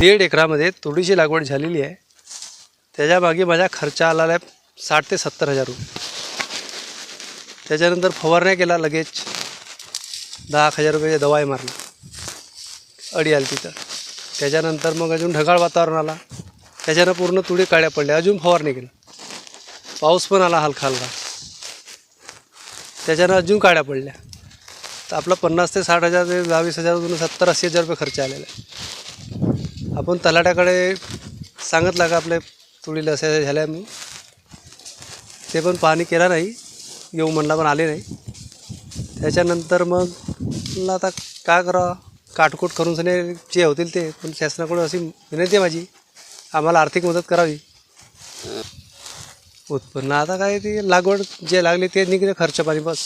दीड एकरामध्ये तुरीची लागवड झालेली आहे. त्याच्यामागे माझा खर्च आला आहे साठ ते सत्तर हजार रुपये. त्याच्यानंतर फवारण्या केला लगेच दहा एक हजार रुपये दवाई मारला. अडी आली तिथं. त्याच्यानंतर मग अजून ढगाळ वातावरण आला. त्याच्यानं पूर्ण तुडी काळ्या पडल्या. अजून फवारणी केलं. पाऊस पण आला हलका हलका. त्याच्यानं अजून काळ्या पडल्या. तर आपला पन्नास ते साठ हजार ते बावीस हजार सत्तर अस्सी हजार रुपये खर्च आलेला. आहे आपण तलाट्याकडे सांगितलं का आपले तुळीला असं झाल्या झालं आहे ते पण पाहणी केला नाही येऊ म्हणला पण आले नाही. त्याच्यानंतर मग म्हणलं आता काय करावं काटकूट करून सने जे होतील ते पण शासनाकडून अशी विनंती आहे माझी आम्हाला आर्थिक मदत करावी. उत्पन्न आता काय ती लागवड जे लागली ते निघते खर्च पाणी बस.